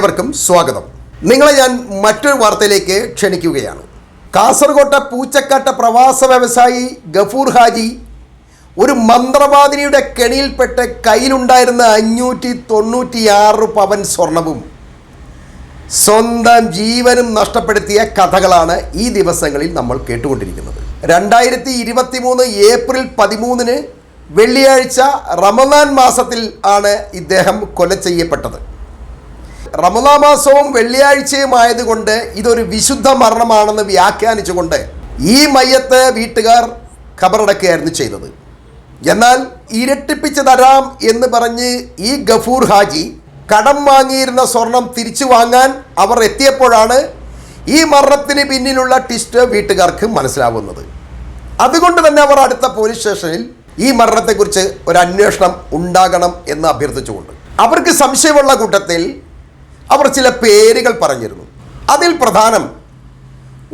ഏവർക്കും സ്വാഗതം. നിങ്ങളെ ഞാൻ മറ്റൊരു വാർത്തയിലേക്ക് ക്ഷണിക്കുകയാണ്. കാസർകോട്ടെ പൂച്ചക്കാട്ട പ്രവാസ വ്യവസായി ഗഫൂർ ഹാജി ഒരു മന്ത്രവാദിനിയുടെ കെണിയിൽപ്പെട്ട് കയ്യിലുണ്ടായിരുന്ന അഞ്ഞൂറ്റി തൊണ്ണൂറ്റിയാറ് പവൻ സ്വർണവും സ്വന്തം ജീവനും നഷ്ടപ്പെടുത്തിയ കഥകളാണ് ഈ ദിവസങ്ങളിൽ നമ്മൾ കേട്ടുകൊണ്ടിരിക്കുന്നത്. രണ്ടായിരത്തി ഇരുപത്തി മൂന്ന് ഏപ്രിൽ പതിമൂന്നിന് വെള്ളിയാഴ്ച റമദാൻ മാസത്തിൽ ആണ് ഇദ്ദേഹം കൊല ചെയ്യപ്പെട്ടത്. റമദാ മാസവും വെള്ളിയാഴ്ചയും ആയതുകൊണ്ട് ഇതൊരു വിശുദ്ധ മരണമാണെന്ന് വ്യാഖ്യാനിച്ചുകൊണ്ട് ഈ മയ്യത്ത് വീട്ടുകാർ ഖബറടക്കുകയായിരുന്നു ചെയ്തത്. എന്നാൽ ഇരട്ടിപ്പിച്ച് തരാം എന്ന് പറഞ്ഞ് ഈ ഗഫൂർ ഹാജി കടം വാങ്ങിയിരുന്ന സ്വർണം തിരിച്ചു വാങ്ങാൻ അവർ എത്തിയപ്പോഴാണ് ഈ മരണത്തിന് പിന്നിലുള്ള ട്വിസ്റ്റ് വീട്ടുകാർക്ക് മനസ്സിലാവുന്നത്. അതുകൊണ്ട് തന്നെ അവർ അടുത്ത പോലീസ് സ്റ്റേഷനിൽ ഈ മരണത്തെക്കുറിച്ച് ഒരു അന്വേഷണം ഉണ്ടാകണം എന്ന് അഭ്യർത്ഥിച്ചുകൊണ്ട്. അവർക്ക് സംശയമുള്ള കൂട്ടത്തിൽ അവർ ചില പേരുകൾ പറഞ്ഞിരുന്നു. അതിൽ പ്രധാനം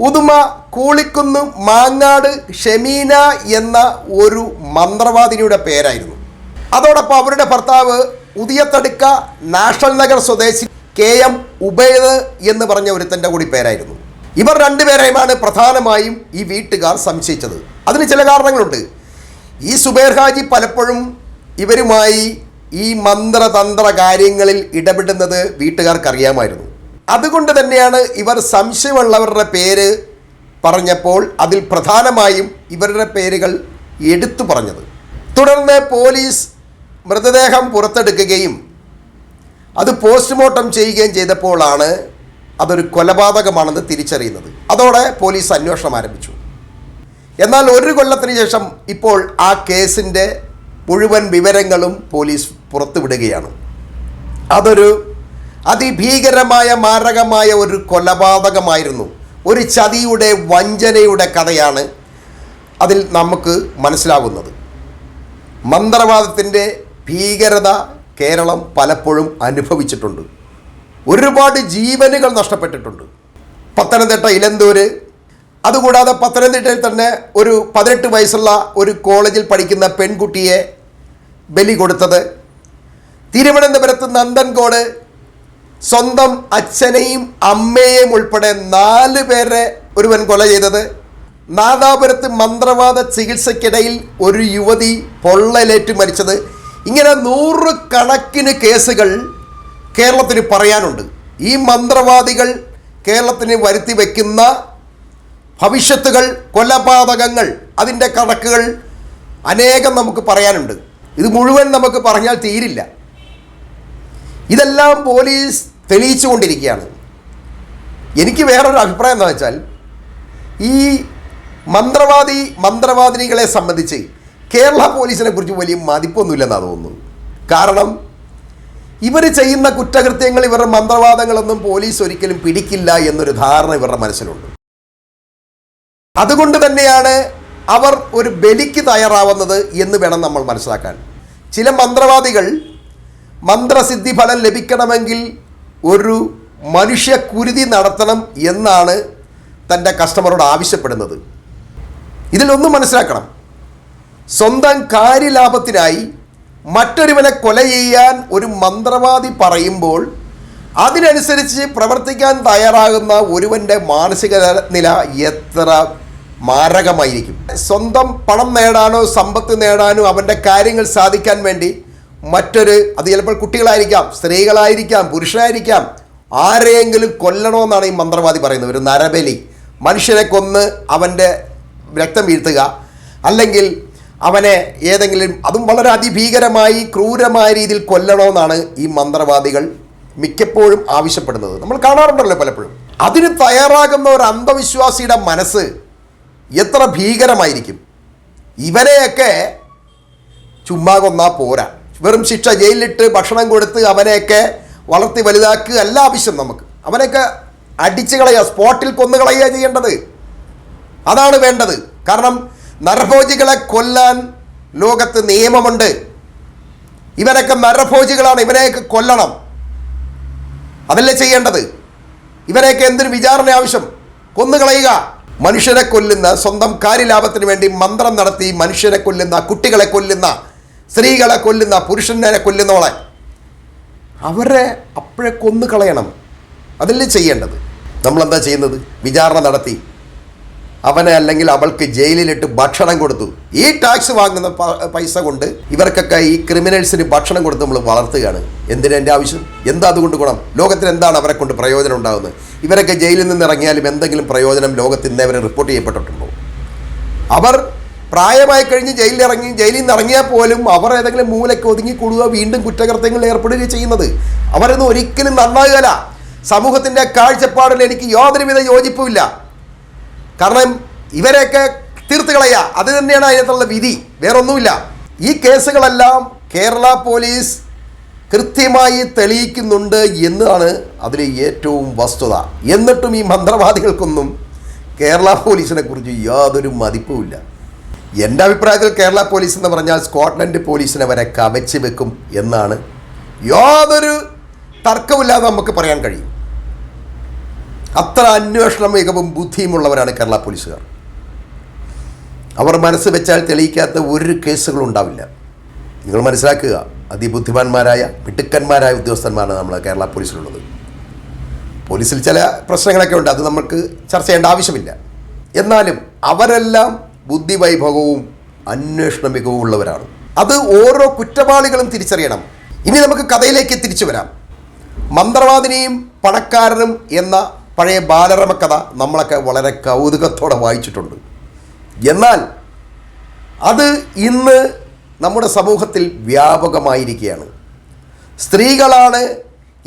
ഉദുമ കൂളിക്കുന്ന് മാങ്ങാട് ഷെമീന എന്ന ഒരു മന്ത്രവാദിനിയുടെ പേരായിരുന്നു. അതോടൊപ്പം അവരുടെ ഭർത്താവ് ഉദിയത്തടുക്ക നാഷണൽ നഗർ സ്വദേശി കെ എം ഉബൈദ് എന്ന് പറഞ്ഞ ഒരുത്തന്റെ കൂടി പേരായിരുന്നു. ഇവർ രണ്ടുപേരെയുമാണ് പ്രധാനമായും ഈ വീട്ടുകാർ സംശയിച്ചത്. അതിന് ചില കാരണങ്ങളുണ്ട്. ഈ സുബേർ ഹാജി പലപ്പോഴും ഇവരുമായി ഈ മന്ത്രതന്ത്ര കാര്യങ്ങളിൽ ഇടപെടുന്നത് വീട്ടുകാർക്ക് അറിയാമായിരുന്നു അതുകൊണ്ട് തന്നെയാണ് ഇവർ സംശയമുള്ളവരുടെ പേര് പറഞ്ഞപ്പോൾ അതിൽ പ്രധാനമായും ഇവരുടെ പേരുകൾ എടുത്തു പറഞ്ഞത്. തുടർന്ന് പോലീസ് മൃതദേഹം പുറത്തെടുക്കുകയും അത് പോസ്റ്റ്മോർട്ടം ചെയ്യുകയും ചെയ്തപ്പോഴാണ് അതൊരു കൊലപാതകമാണെന്ന് തിരിച്ചറിയുന്നത്. അതോടെ പോലീസ് അന്വേഷണം ആരംഭിച്ചു. എന്നാൽ ഒരു കൊല്ലത്തിന് ശേഷം ഇപ്പോൾ ആ കേസിന്റെ മുഴുവൻ വിവരങ്ങളും പോലീസ് പുറത്തുവിടുകയാണ്. അതൊരു അതിഭീകരമായ മാരകമായ ഒരു കൊലപാതകമായിരുന്നു. ഒരു ചതിയുടെ വഞ്ചനയുടെ കഥയാണ് അതിൽ നമുക്ക് മനസ്സിലാവുന്നത്. മന്ത്രവാദത്തിന്റെ ഭീകരത കേരളം പലപ്പോഴും അനുഭവിച്ചിട്ടുണ്ട്. ഒരുപാട് ജീവനുകൾ നഷ്ടപ്പെട്ടിട്ടുണ്ട്. പത്തനംതിട്ട ഇലന്തൂര്. അതുകൂടാതെ പത്തനംതിട്ടയിൽ തന്നെ ഒരു പതിനെട്ട് വയസ്സുള്ള ഒരു കോളേജിൽ പഠിക്കുന്ന പെൺകുട്ടിയെ ബലി കൊടുത്തത്. തിരുവനന്തപുരത്ത് നന്ദൻകോട് സ്വന്തം അച്ഛനെയും അമ്മയെയും ഉൾപ്പെടെ നാല് പേരെ ഒരുവൻ കൊല ചെയ്തത്. നാദാപുരത്ത് മന്ത്രവാദ ചികിത്സയ്ക്കിടയിൽ ഒരു യുവതി പൊള്ളലേറ്റ് മരിച്ചത്. ഇങ്ങനെ നൂറുകണക്കിന് കേസുകൾ കേരളത്തിന് പറയാനുണ്ട്. ഈ മന്ത്രവാദികൾ കേരളത്തിന് വരുത്തി വയ്ക്കുന്ന ഭവിഷ്യത്തുകൾ കൊലപാതകങ്ങൾ അതിന്റെ കണക്കുകൾ അനേകം നമുക്ക് പറയാനുണ്ട്. ഇത് മുഴുവൻ നമുക്ക് പറഞ്ഞാൽ തീരില്ല. ഇതെല്ലാം പോലീസ് തെളിയിച്ചു കൊണ്ടിരിക്കുകയാണ് എനിക്ക് വേറൊരു അഭിപ്രായം എന്താ വെച്ചാൽ ഈ മന്ത്രവാദി മന്ത്രവാദിനികളെ സംബന്ധിച്ച് കേരള പോലീസിനെ കുറിച്ച് വലിയ മതിപ്പൊന്നുമില്ലെന്നാണ് തോന്നുന്നു കാരണം ഇവർ ചെയ്യുന്ന കുറ്റകൃത്യങ്ങൾ ഇവരുടെ മന്ത്രവാദങ്ങളൊന്നും പോലീസ് ഒരിക്കലും പിടിക്കില്ല എന്നൊരു ധാരണ ഇവരുടെ മനസ്സിലുണ്ട്. അതുകൊണ്ട് തന്നെയാണ് അവർ ഒരു ബലിക്ക് തയ്യാറാവുന്നത് എന്ന് വേണം നമ്മൾ മനസ്സിലാക്കാൻ. ചില മന്ത്രവാദികൾ മന്ത്രസിദ്ധി ഫലം ലഭിക്കണമെങ്കിൽ ഒരു മനുഷ്യ കുരുതി നടത്തണം എന്നാണ് തന്റെ കസ്റ്റമറോട് ആവശ്യപ്പെടുന്നത്. ഇതിലൊന്നും മനസ്സിലാക്കണം. സ്വന്തം കാര്യലാഭത്തിനായി മറ്റൊരുവനെ കൊല ചെയ്യാൻ ഒരു മന്ത്രവാദി പറയുമ്പോൾ അതിനനുസരിച്ച് പ്രവർത്തിക്കാൻ തയ്യാറാകുന്ന ഒരുവന്റെ മാനസിക നില എത്ര മാരകമായിരിക്കും. സ്വന്തം പണം നേടാനോ സമ്പത്ത് നേടാനോ അവന്റെ കാര്യങ്ങൾ സാധിക്കാൻ വേണ്ടി മറ്റൊരു അത് ചിലപ്പോൾ കുട്ടികളായിരിക്കാം സ്ത്രീകളായിരിക്കാം പുരുഷനായിരിക്കാം ആരെയെങ്കിലും കൊല്ലണമെന്നാണ് ഈ മന്ത്രവാദി പറയുന്നത്. ഒരു നരബലി. മനുഷ്യനെ കൊന്ന് അവന്റെ രക്തം വീഴ്ത്തുക. അല്ലെങ്കിൽ അവനെ ഏതെങ്കിലും അതും വളരെ അതിഭീകരമായി ക്രൂരമായ രീതിയിൽ കൊല്ലണമെന്നാണ് ഈ മന്ത്രവാദികൾ മിക്കപ്പോഴും ആവശ്യപ്പെടുന്നത്. നമ്മൾ കാണാറുണ്ടല്ലോ പലപ്പോഴും. അതിന് തയ്യാറാകുന്ന ഒരു അന്ധവിശ്വാസിയുടെ മനസ്സ് എത്ര ഭീകരമായിരിക്കും? ഇവരെയൊക്കെ ചുമ്മാ കൊന്നാൽ പോരാ. വെറും ശിക്ഷ ജയിലിലിട്ട് ഭക്ഷണം കൊടുത്ത് അവനെയൊക്കെ വളർത്തി വലുതാക്കുക അല്ല ആവശ്യം നമുക്ക്. അവനെയൊക്കെ അടിച്ചു കളയുക സ്പോട്ടിൽ കൊന്നു കളയുക ചെയ്യേണ്ടത്. അതാണ് വേണ്ടത്. കാരണം നരഭോജികളെ കൊല്ലാൻ ലോകത്ത് നിയമമുണ്ട്. ഇവരൊക്കെ നരഭോജികളാണ്. ഇവരെയൊക്കെ കൊല്ലണം. അതല്ലേ ചെയ്യേണ്ടത്? ഇവരെയൊക്കെ എന്തിനു വിചാരണ ആവശ്യം? കൊന്നുകളയുക മനുഷ്യരെ കൊല്ലുന്ന സ്വന്തം കാര്യലാഭത്തിന് വേണ്ടി മന്ത്രം നടത്തി മനുഷ്യരെ കൊല്ലുന്ന കുട്ടികളെ കൊല്ലുന്ന സ്ത്രീകളെ കൊല്ലുന്ന പുരുഷനെ കൊല്ലുന്നവളെ അവരെ അപ്പോഴേ കൊന്നു കളയണം അതല്ലേ ചെയ്യേണ്ടത്? നമ്മളെന്താ ചെയ്യുന്നത്? വിചാരണ നടത്തി അവനെ അല്ലെങ്കിൽ അവൾക്ക് ജയിലിലിട്ട് ഭക്ഷണം കൊടുത്തു. ഈ ടാക്സ് വാങ്ങുന്ന പൈസ കൊണ്ട് ഇവർക്കൊക്കെ ഈ ക്രിമിനൽസിന് ഭക്ഷണം കൊടുത്ത് നമ്മൾ വളർത്തുകയാണ്. എന്തിനാ എന്റെ ആവശ്യം? എന്താ അതുകൊണ്ട് ഗുണം? ലോകത്തിന് എന്താണ് അവരെ കൊണ്ട് പ്രയോജനം ഉണ്ടാകുന്നത് ഇവരൊക്കെ ജയിലിൽ നിന്ന് ഇറങ്ങിയാലും എന്തെങ്കിലും പ്രയോജനം ലോകത്ത് ഇന്നേ വരെ റിപ്പോർട്ട് ചെയ്യപ്പെട്ടിട്ടുണ്ടോ? അവർ പ്രായമായി കഴിഞ്ഞ് ജയിലിൽ ഇറങ്ങി ജയിലിൽ നിന്ന് ഇറങ്ങിയാൽ പോലും അവർ ഏതെങ്കിലും മൂലയ്ക്ക് ഒതുങ്ങി കൂടുക വീണ്ടും കുറ്റകൃത്യങ്ങളിൽ ഏർപ്പെടുകയും ചെയ്യുന്നത്. അവരൊന്നും ഒരിക്കലും നന്നാകുകയില്ല. സമൂഹത്തിന്റെ കാഴ്ചപ്പാടിൽ എനിക്ക് യാതൊരുവിധ യോജിപ്പുമില്ല കാരണം ഇവരെയൊക്കെ തീർത്ത് കളയുക അത് തന്നെയാണ് അതിനകത്തുള്ള വിധി. വേറൊന്നുമില്ല. ഈ കേസുകളെല്ലാം കേരള പോലീസ് കൃത്യമായി തെളിയിക്കുന്നുണ്ട് എന്നാണ് അതിൽ ഏറ്റവും വസ്തുത. എന്നിട്ടും ഈ മന്ത്രവാദികൾക്കൊന്നും കേരള പോലീസിനെ കുറിച്ച് യാതൊരു മതിപ്പുമില്ല എന്റെ അഭിപ്രായത്തിൽ കേരള പോലീസ് എന്ന് പറഞ്ഞാൽ സ്കോട്ട്ലൻഡ് പോലീസിനെ വരെ കവച്ച് വെക്കും എന്നാണ് യാതൊരു തർക്കമില്ലാതെ നമുക്ക് പറയാൻ കഴിയും. അത്ര അന്വേഷണ മികവും ബുദ്ധിയുമുള്ളവരാണ് കേരള പോലീസുകാർ. അവർ മനസ്സ് വെച്ചാൽ തെളിയിക്കാത്ത ഒരു കേസുകളും ഉണ്ടാവില്ല. നിങ്ങൾ മനസ്സിലാക്കുക അതിബുദ്ധിമാന്മാരായ മിടുക്കന്മാരായ ഉദ്യോഗസ്ഥന്മാരാണ് നമ്മൾ കേരള പോലീസിലുള്ളത്. പോലീസിൽ ചില പ്രശ്നങ്ങളൊക്കെ ഉണ്ട് അത് നമുക്ക് ചർച്ച ചെയ്യേണ്ട ആവശ്യമില്ല. എന്നാലും അവരെല്ലാം ബുദ്ധിവൈഭവവും അന്വേഷണ മികവും ഉള്ളവരാണ്. അത് ഓരോ കുറ്റവാളികളും തിരിച്ചറിയണം. ഇനി നമുക്ക് കഥയിലേക്ക് തിരിച്ചു വരാം. മന്ത്രവാദിനിയും പണക്കാരനും എന്ന പഴയ ബാലരമ കഥ നമ്മളൊക്കെ വളരെ കൗതുകത്തോടെ വായിച്ചിട്ടുണ്ട്. എന്നാൽ അത് ഇന്ന് നമ്മുടെ സമൂഹത്തിൽ വ്യാപകമായിരിക്കുകയാണ്. സ്ത്രീകളാണ്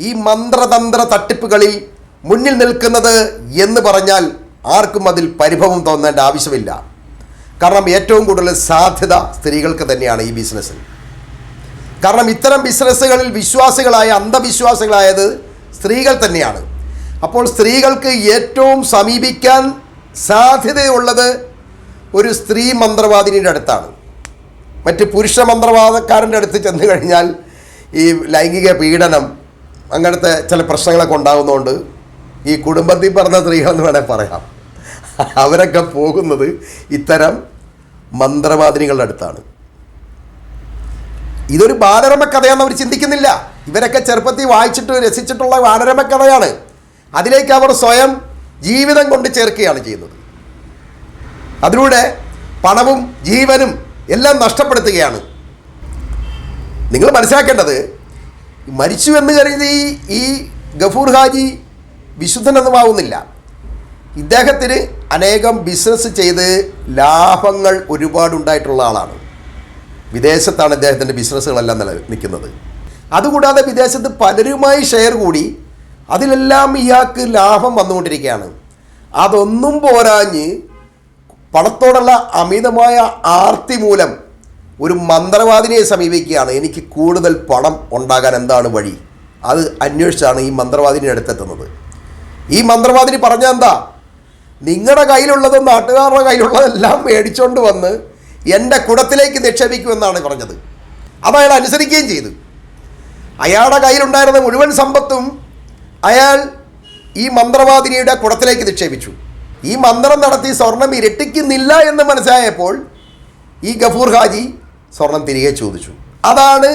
ഈ മന്ത്രതന്ത്ര തട്ടിപ്പുകളിൽ മുന്നിൽ നിൽക്കുന്നത് എന്ന് പറഞ്ഞാൽ ആർക്കും അതിൽ പരിഭവം തോന്നേണ്ട ആവശ്യമില്ല. കാരണം ഏറ്റവും കൂടുതൽ സാധ്യത സ്ത്രീകൾക്ക് തന്നെയാണ് ഈ ബിസിനസ്സിൽ. കാരണം ഇത്തരം ബിസിനസ്സുകളിൽ വിശ്വാസികളായ അന്ധവിശ്വാസികളായത് സ്ത്രീകൾ തന്നെയാണ്. അപ്പോൾ സ്ത്രീകൾക്ക് ഏറ്റവും സമീപിക്കാൻ സാധ്യതയുള്ളത് ഒരു സ്ത്രീ മന്ത്രവാദിനിയുടെ അടുത്താണ്. മറ്റ് പുരുഷ മന്ത്രവാദക്കാരന്റെ അടുത്ത് ചെന്ന് കഴിഞ്ഞാൽ ഈ ലൈംഗിക പീഡനം അങ്ങനത്തെ ചില പ്രശ്നങ്ങളൊക്കെ ഉണ്ടാകുന്നതുകൊണ്ട് ഈ കുടുംബത്തിൽ പറഞ്ഞ സ്ത്രീകളെന്ന് വേണേൽ പറയാം. അവരൊക്കെ പോകുന്നത് ഇത്തരം മന്ത്രവാദിനികളുടെ അടുത്താണ്. ഇതൊരു ബാലരമ കഥയാണെന്ന് അവർ ചിന്തിക്കുന്നില്ല. ഇവരൊക്കെ ചെറുപ്പത്തിൽ വായിച്ചിട്ട് രസിച്ചിട്ടുള്ള ബാലരമ കഥയാണ് അതിലേക്ക് അവർ സ്വയം ജീവിതം കൊണ്ട് ചേർക്കുകയാണ് ചെയ്യുന്നത്. അതിലൂടെ പണവും ജീവനും എല്ലാം നഷ്ടപ്പെടുത്തുകയാണ്. നിങ്ങൾ മനസ്സിലാക്കേണ്ടത് മരിച്ചു എന്ന് കരുതി ഈ ഗഫൂർ ഹാജി വിശുദ്ധനൊന്നുമാവുന്നില്ല. ഇദ്ദേഹത്തിന് അനേകം ബിസിനസ് ചെയ്ത് ലാഭങ്ങൾ ഒരുപാടുണ്ടായിട്ടുള്ള ആളാണ്. വിദേശത്താണ് ഇദ്ദേഹത്തിന്റെ ബിസിനസ്സുകളെല്ലാം നില നിൽക്കുന്നത്. അതുകൂടാതെ വിദേശത്ത് പലരുമായി ഷെയർ കൂടി അതിലെല്ലാം ഇയാൾക്ക് ലാഭം വന്നുകൊണ്ടിരിക്കുകയാണ്. അതൊന്നും പോരാഞ്ഞ് പണത്തോടുള്ള അമിതമായ ആർത്തി മൂലം ഒരു മന്ത്രവാദിനെ സമീപിക്കുകയാണ്. എനിക്ക് കൂടുതൽ പണം ഉണ്ടാകാൻ എന്താണ് വഴി? അത് അന്വേഷിച്ചാണ് ഈ മന്ത്രവാദിനെ അടുത്തെത്തുന്നത്. ഈ മന്ത്രവാദിനി പറഞ്ഞ എന്താ? നിങ്ങളുടെ കയ്യിലുള്ളതും നാട്ടുകാരുടെ കയ്യിലുള്ളതെല്ലാം മേടിച്ചുകൊണ്ട് വന്ന് എന്റെ കുടത്തിലേക്ക് നിക്ഷേപിക്കുമെന്നാണ് പറഞ്ഞത്. അത് അയാൾ അനുസരിക്കുകയും ചെയ്തു. അയാളുടെ കയ്യിലുണ്ടായിരുന്ന മുഴുവൻ സമ്പത്തും അയാൾ ഈ മന്ത്രവാദിനിയുടെ കുടത്തിലേക്ക് നിക്ഷേപിച്ചു. ഈ മന്ത്രം നടത്തി സ്വർണം ഇരട്ടിക്കുന്നില്ല എന്ന് മനസ്സിലായപ്പോൾ ഈ ഗഫൂർ ഹാജി സ്വർണം തിരികെ ചോദിച്ചു. അതാണ്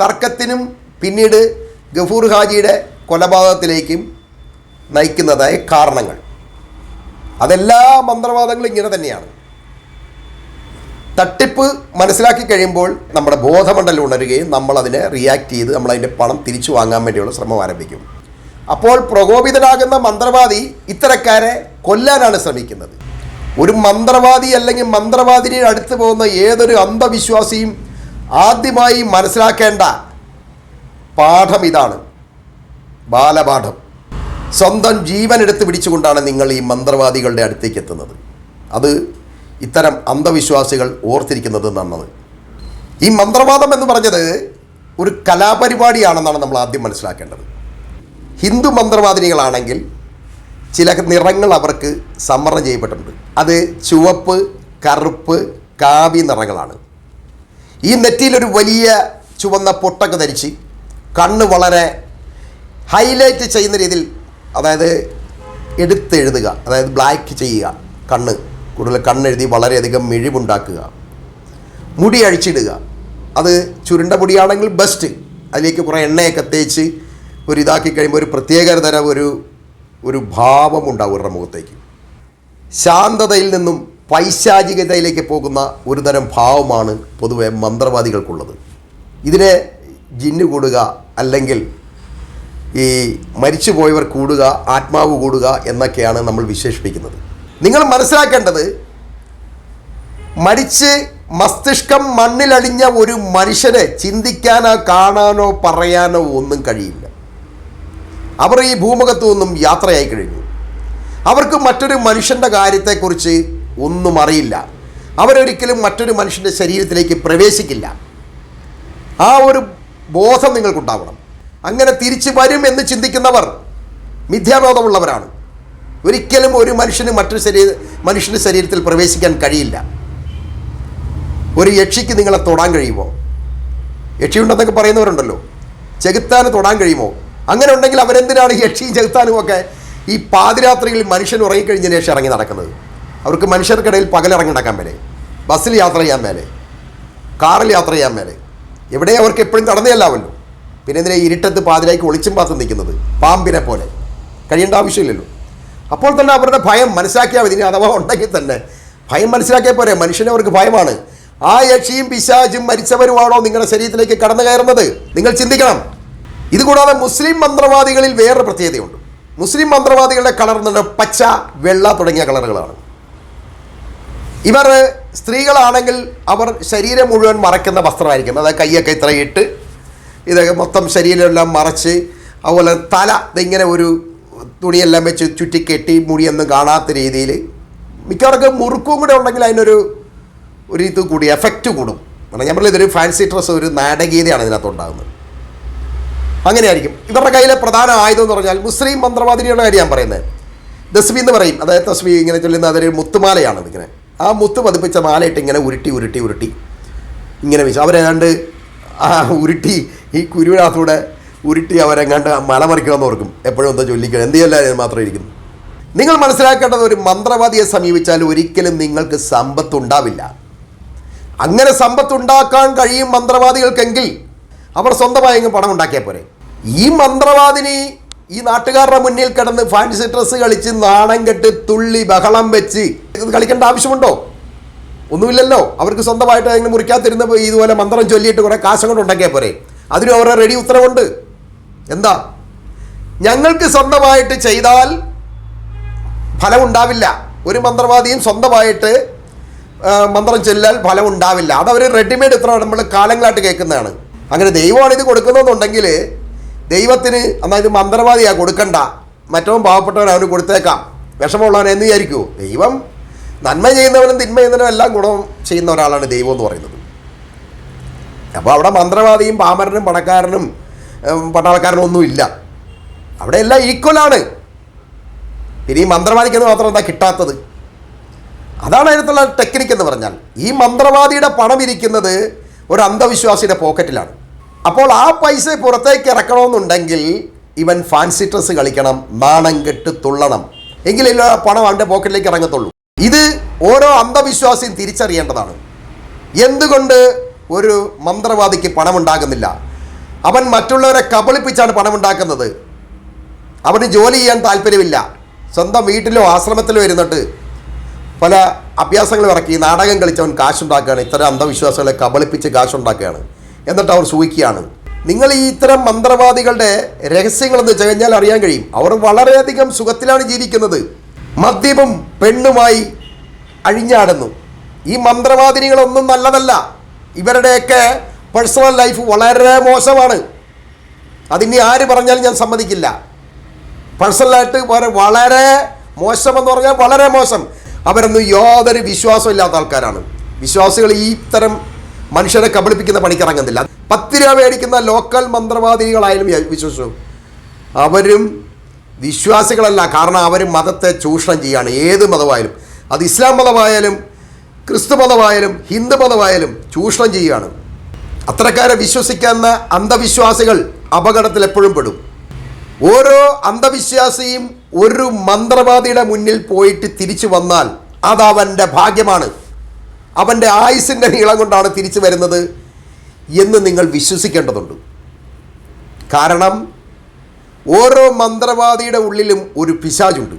തർക്കത്തിനും പിന്നീട് ഗഫൂർ ഹാജിയുടെ കൊലപാതകത്തിലേക്കും നയിക്കുന്നതായ കാരണങ്ങൾ. അതെല്ലാ മന്ത്രവാദങ്ങളും ഇങ്ങനെ തന്നെയാണ്. തട്ടിപ്പ് മനസ്സിലാക്കി കഴിയുമ്പോൾ നമ്മുടെ ബോധമണ്ഡലം ഉണരുകയും നമ്മളതിനെ റിയാക്ട് ചെയ്ത് നമ്മളതിന്റെ പണം തിരിച്ചു വാങ്ങാൻ വേണ്ടിയുള്ള ശ്രമം ആരംഭിക്കും. അപ്പോൾ പ്രകോപിതനാകുന്ന മന്ത്രവാദി ഇത്തരക്കാരെ കൊല്ലാനാണ് ശ്രമിക്കുന്നത്. ഒരു മന്ത്രവാദി അല്ലെങ്കിൽ മന്ത്രവാദിനെ അടുത്ത് പോകുന്ന ഏതൊരു അന്ധവിശ്വാസിയും ആദ്യമായി മനസ്സിലാക്കേണ്ട പാഠം ഇതാണ്. ബാലപാഠം. സ്വന്തം ജീവൻ എടുത്ത് പിടിച്ചുകൊണ്ടാണ് നിങ്ങൾ ഈ മന്ത്രവാദികളുടെ അടുത്തേക്ക് എത്തുന്നത്. അത് ഇത്തരം അന്ധവിശ്വാസികൾ ഓർത്തിരിക്കുന്നത് നന്നത്. ഈ മന്ത്രവാദം എന്ന് പറഞ്ഞത് ഒരു കലാപരിപാടിയാണെന്നാണ് നമ്മൾ ആദ്യം മനസ്സിലാക്കേണ്ടത്. ഹിന്ദു മന്ത്രവാദിനികളാണെങ്കിൽ ചില നിറങ്ങൾ അവർക്ക് സംവരണം ചെയ്യപ്പെട്ടിട്ടുണ്ട്. അത് ചുവപ്പ് കറുപ്പ് കാവി നിറങ്ങളാണ്. ഈ നെറ്റിയിലൊരു വലിയ ചുവന്ന പൊട്ടൊക്കെ ധരിച്ച് കണ്ണ് വളരെ ഹൈലൈറ്റ് ചെയ്യുന്ന രീതിയിൽ അതായത് എടുത്തെഴുതുക അതായത് ബ്ലാക്ക് ചെയ്യുക കണ്ണ് കൂടുതൽ കണ്ണെഴുതി വളരെയധികം മിഴിവുണ്ടാക്കുക മുടി അഴിച്ചിടുക. അത് ചുരുണ്ട മുടിയാണെങ്കിൽ ബെസ്റ്റ്. അതിലേക്ക് കുറേ എണ്ണയൊക്കെ തേച്ച് ഒരു ഇതാക്കി കഴിയുമ്പോൾ ഒരു പ്രത്യേക തരം ഒരു ഒരു ഭാവമുണ്ടാവും അവരുടെ മുഖത്തേക്ക്. ശാന്തതയിൽ നിന്നും പൈശാചികതയിലേക്ക് പോകുന്ന ഒരു തരം ഭാവമാണ് പൊതുവെ മന്ത്രവാദികൾക്കുള്ളത്. ഇതിനെ ജിന്നു കൂടുക അല്ലെങ്കിൽ ഈ മരിച്ചുപോയവർ കൂടുക ആത്മാവ് കൂടുക എന്നൊക്കെയാണ് നമ്മൾ വിശേഷിപ്പിക്കുന്നത്. നിങ്ങൾ മനസ്സിലാക്കേണ്ടത് മരിച്ച് മസ്തിഷ്കം മണ്ണിലടിഞ്ഞ ഒരു മനുഷ്യനെ ചിന്തിക്കാനോ കാണാനോ പറയാനോ ഒന്നും കഴിയില്ല. അവർ ഈ ഭൂമുഖത്തു നിന്നും യാത്രയായി കഴിഞ്ഞു. അവർക്ക് മറ്റൊരു മനുഷ്യന്റെ കാര്യത്തെക്കുറിച്ച് ഒന്നും അറിയില്ല. അവരൊരിക്കലും മറ്റൊരു മനുഷ്യന്റെ ശരീരത്തിലേക്ക് പ്രവേശിക്കില്ല. ആ ഒരു ബോധം നിങ്ങൾക്കുണ്ടാവണം. അങ്ങനെ തിരിച്ചു വരും എന്ന് ചിന്തിക്കുന്നവർ മിഥ്യാബോധമുള്ളവരാണ്. ഒരിക്കലും ഒരു മനുഷ്യന് മറ്റൊരു ശരീര മനുഷ്യന്റെ ശരീരത്തിൽ പ്രവേശിക്കാൻ കഴിയില്ല. ഒരു യക്ഷിക്ക് നിങ്ങളെ തൊടാൻ കഴിയുമോ? യക്ഷിയുണ്ടെന്നൊക്കെ പറയുന്നവരുണ്ടല്ലോ. ചെകുത്താന് തൊടാൻ കഴിയുമോ? അങ്ങനെ ഉണ്ടെങ്കിൽ അവരെന്തിനാണ് ഈ യക്ഷിയും ചെകുത്താനും ഒക്കെ ഈ പാതിരാത്രിയിൽ മനുഷ്യൻ ഉറങ്ങിക്കഴിഞ്ഞതിന് ശേഷം ഇറങ്ങി നടക്കുന്നത്? അവർക്ക് മനുഷ്യർക്കിടയിൽ പകലിറങ്ങി നടക്കാൻ മേലെ ബസ്സിൽ യാത്ര ചെയ്യാൻ മേലെ കാറിൽ യാത്ര ചെയ്യാൻ മേലെ. എവിടെ അവർക്ക് എപ്പോഴും നടന്നേലാവല്ലോ പിന്നെ ഇതിനെ ഇരുട്ടത്ത് പാതിരായ്ക്ക് ഒളിച്ചും പാത്തും നിൽക്കുന്നത്? പാമ്പിനെ പോലെ. കഴിയേണ്ട ആവശ്യമില്ലല്ലോ. അപ്പോൾ തന്നെ അവരുടെ ഭയം മനസ്സിലാക്കിയാൽ മതി. അഥവാ ഉണ്ടെങ്കിൽ തന്നെ ഭയം മനസ്സിലാക്കിയാൽ പോരെ. മനുഷ്യനെ അവർക്ക് ഭയമാണ്. ആ യക്ഷിയും പിശാചും മരിച്ചവരുമാണോ നിങ്ങളുടെ ശരീരത്തിലേക്ക് കടന്നു കയറുന്നത്? നിങ്ങൾ ചിന്തിക്കണം. ഇതുകൂടാതെ മുസ്ലിം മന്ത്രവാദികളിൽ വേറൊരു പ്രത്യേകതയുണ്ട്. മുസ്ലിം മന്ത്രവാദികളുടെ കളർ എന്ന് പറഞ്ഞാൽ പച്ച വെള്ള തുടങ്ങിയ കളറുകളാണ്. ഇവർ സ്ത്രീകളാണെങ്കിൽ അവർ ശരീരം മുഴുവൻ മറയ്ക്കുന്ന വസ്ത്രമായിരിക്കും. അതായത് കൈയൊക്കെ ഇത്ര ഇട്ട് ഇതൊക്കെ മൊത്തം ശരീരമെല്ലാം മറച്ച് അതുപോലെ തല ഇതിങ്ങനെ ഒരു തുണിയെല്ലാം വെച്ച് ചുറ്റിക്കെട്ടി മുടിയൊന്നും കാണാത്ത രീതിയിൽ മിക്കവർക്കും മുറുക്കും കൂടെ ഉണ്ടെങ്കിൽ അതിനൊരു ഒരു ഇത് കൂടി എഫക്റ്റ് കൂടും. ഞാൻ പറഞ്ഞത് ഇതൊരു ഫാൻസി ഡ്രസ്സ് ഒരു നാടകീയതയാണ് ഇതിനകത്ത് ഉണ്ടാകുന്നത്. അങ്ങനെയായിരിക്കും. ഇവരുടെ കയ്യിലെ പ്രധാന ആയുധം എന്ന് പറഞ്ഞാൽ മുസ്ലിം മന്ത്രവാദിനിയുടെ കാര്യം ഞാൻ പറയുന്നത്. ദസ്മി എന്ന് പറയും. അതായത് ദസ്മി ഇങ്ങനെ ചൊല്ലുന്ന അതൊരു മുത്തുമാലയാണ് ഇങ്ങനെ. ആ മുത്ത് പതിപ്പിച്ച മാലയിട്ട് ഇങ്ങനെ ഉരുട്ടി ഉരുട്ടി ഉരുട്ടി. ഇങ്ങനെ വെച്ചു അവരേതാണ്ട് ആ ഉരുട്ടി ഈ കുരുവിനകത്തൂടെ ഉരുട്ടി അവരെങ്ങാണ്ട് മല മറിക്കണമെന്ന് ഓർക്കും. എപ്പോഴും എന്താ ചൊല്ലിക്കണം എന്ത് ചെയ്യാൻ മാത്രം ഇരിക്കുന്നു നിങ്ങൾ മനസ്സിലാക്കേണ്ടത് ഒരു മന്ത്രവാദിയെ സമീപിച്ചാൽ ഒരിക്കലും നിങ്ങൾക്ക് സമ്പത്തുണ്ടാവില്ല. അങ്ങനെ സമ്പത്തുണ്ടാക്കാൻ കഴിയും മന്ത്രവാദികൾക്കെങ്കിൽ അവർ സ്വന്തമായി അങ്ങ് പണം ഉണ്ടാക്കിയാൽ പോരെ. ഈ മന്ത്രവാദിനി ഈ നാട്ടുകാരുടെ മുന്നിൽ കിടന്ന് ഫാൻസി ഡ്രസ്സ് കളിച്ച് നാണം കെട്ട് തുള്ളി ബഹളം വെച്ച് ഇത് കളിക്കേണ്ട ആവശ്യമുണ്ടോ? ഒന്നുമില്ലല്ലോ. അവർക്ക് സ്വന്തമായിട്ട് അതിന് മുറിക്കാത്തിരുന്ന ഇതുപോലെ മന്ത്രം ചൊല്ലിയിട്ട് കുറേ കാശം കൊണ്ട് ഉണ്ടാക്കിയാൽ പോരെ. അതിനും അവരുടെ റെഡി ഉത്തരവുണ്ട്. എന്താ? ഞങ്ങൾക്ക് സ്വന്തമായിട്ട് ചെയ്താൽ ഫലമുണ്ടാവില്ല. ഒരു മന്ത്രവാദിയും സ്വന്തമായിട്ട് മന്ത്രം ചൊല്ലാൽ ഫലമുണ്ടാവില്ല. അതവർ റെഡിമെയ്ഡ് ഇത്ര നമ്മൾ കാലങ്ങളായിട്ട് കേൾക്കുന്നതാണ്. അങ്ങനെ ദൈവമാണ് ഇത് കൊടുക്കുന്നതെന്നുണ്ടെങ്കിൽ ദൈവത്തിന് അതായത് മന്ത്രവാദിയാണ് മന്ത്രവാദിയാ കൊടുക്കണ്ട. മറ്റവൻ പാവപ്പെട്ടവൻ അവന് കൊടുത്തേക്കാം. വിഷമമുള്ളവൻ എന്ന് വിചാരിക്കുമോ ദൈവം നന്മ ചെയ്യുന്നവനും തിന്മ ചെയ്യുന്നവനും എല്ലാം ഗുണം ചെയ്യുന്ന ഒരാളാണ് ദൈവം എന്ന് പറയുന്നത്. അപ്പോൾ അവിടെ മന്ത്രവാദിയും പാമരനും പണക്കാരനും പട്ടാളക്കാരനും ഒന്നും ഇല്ല. അവിടെ എല്ലാം ഈക്വലാണ് പിന്നെ ഈ മന്ത്രവാദിക്കെന്ന് മാത്രം എന്താ കിട്ടാത്തത്? അതാണ് അതിനകത്തുള്ള ടെക്നിക്ക് എന്ന് പറഞ്ഞാൽ ഈ മന്ത്രവാദിയുടെ പണം ഇരിക്കുന്നത് ഒരു അന്ധവിശ്വാസിയുടെ പോക്കറ്റിലാണ് അപ്പോൾ ആ പൈസ പുറത്തേക്ക് ഇറക്കണമെന്നുണ്ടെങ്കിൽ ഇവൻ ഫാൻസി ഡ്രസ്സ് കളിക്കണം നാണം കെട്ട് തുള്ളണം. എങ്കിലും പണം അവന്റെ പോക്കറ്റിലേക്ക് ഇറങ്ങത്തുള്ളൂ. ഇത് ഓരോ അന്ധവിശ്വാസിയും തിരിച്ചറിയേണ്ടതാണ്. എന്തുകൊണ്ട് ഒരു മന്ത്രവാദിക്ക് പണമുണ്ടാകുന്നില്ല? അവൻ മറ്റുള്ളവരെ കബളിപ്പിച്ചാണ് പണമുണ്ടാക്കുന്നത്. അവന് ജോലി ചെയ്യാൻ താല്പര്യമില്ല. സ്വന്തം വീട്ടിലോ ആശ്രമത്തിലോ ഇരുന്നിട്ട് പല അഭ്യാസങ്ങളും ഇറക്കി നാടകം കളിച്ചവൻ കാശുണ്ടാക്കുകയാണ്. ഇത്തരം അന്ധവിശ്വാസികളെ കബളിപ്പിച്ച് കാശുണ്ടാക്കുകയാണ്. എന്നിട്ട് അവർ സൂഹിക്കുകയാണ്. നിങ്ങൾ ഈ ഇത്തരം മന്ത്രവാദികളുടെ രഹസ്യങ്ങളെന്ന് വെച്ച് കഴിഞ്ഞാൽ അറിയാൻ കഴിയും. അവർ വളരെയധികം സുഖത്തിലാണ് ജീവിക്കുന്നത്. മദ്യപം പെണ്ണുമായി അഴിഞ്ഞാടുന്നു. ഈ മന്ത്രവാദിനികളൊന്നും നല്ലതല്ല. ഇവരുടെയൊക്കെ പേഴ്സണൽ ലൈഫ് വളരെ മോശമാണ്. അതിനി ആര് പറഞ്ഞാലും ഞാൻ സമ്മതിക്കില്ല. പേഴ്സണലായിട്ട് വളരെ മോശമെന്ന് പറഞ്ഞാൽ വളരെ മോശം. അവരൊന്നും യാതൊരു വിശ്വാസമില്ലാത്ത ആൾക്കാരാണ്. വിശ്വാസികൾ ഈ ഇത്തരം മനുഷ്യരെ കബളിപ്പിക്കുന്ന പണിക്കിറങ്ങുന്നില്ല. പത്ത് രൂപ മേടിക്കുന്ന ലോക്കൽ മന്ത്രവാദികളായാലും വിശ്വസിച്ചു. അവരും വിശ്വാസികളല്ല. കാരണം അവർ മതത്തെ ചൂഷണം ചെയ്യുകയാണ് ഏത് മതമായാലും. അത് ഇസ്ലാം മതമായാലും ക്രിസ്തു മതമായാലും ഹിന്ദു മതമായാലും ചൂഷണം ചെയ്യുകയാണ് അത്തരക്കാരെ വിശ്വസിക്കുന്ന അന്ധവിശ്വാസികൾ അപകടത്തിൽ എപ്പോഴും പെടും. ഓരോ അന്ധവിശ്വാസിയും ഒരു മന്ത്രവാദിയുടെ മുന്നിൽ പോയിട്ട് തിരിച്ചു വന്നാൽ അതവന്റെ ഭാഗ്യമാണ്. അവന്റെ ആയുസിന്റെ നീളം കൊണ്ടാണ് തിരിച്ചു വരുന്നത് എന്ന് നിങ്ങൾ വിശ്വസിക്കേണ്ടതുണ്ട്. കാരണം ഓരോ മന്ത്രവാദിയുടെ ഉള്ളിലും ഒരു പിശാചുണ്ട്.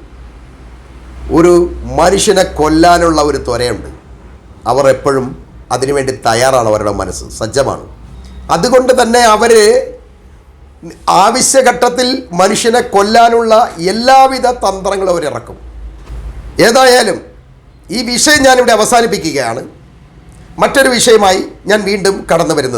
ഒരു മനുഷ്യനെ കൊല്ലാനുള്ള ഒരു ത്വരയുണ്ട്. അവർ എപ്പോഴും അതിനുവേണ്ടി തയ്യാറാണ് അവരുടെ മനസ്സ്. സജ്ജമാണ്. അതുകൊണ്ട് തന്നെ അവർ ആവശ്യഘട്ടത്തിൽ മനുഷ്യനെ കൊല്ലാനുള്ള എല്ലാവിധ തന്ത്രങ്ങളും അവർ ഇറക്കും ഏതായാലും ഈ വിഷയം ഞാനിവിടെ അവസാനിപ്പിക്കുകയാണ്. മറ്റൊരു വിഷയമായി ഞാൻ വീണ്ടും കടന്നു വരുന്നത്.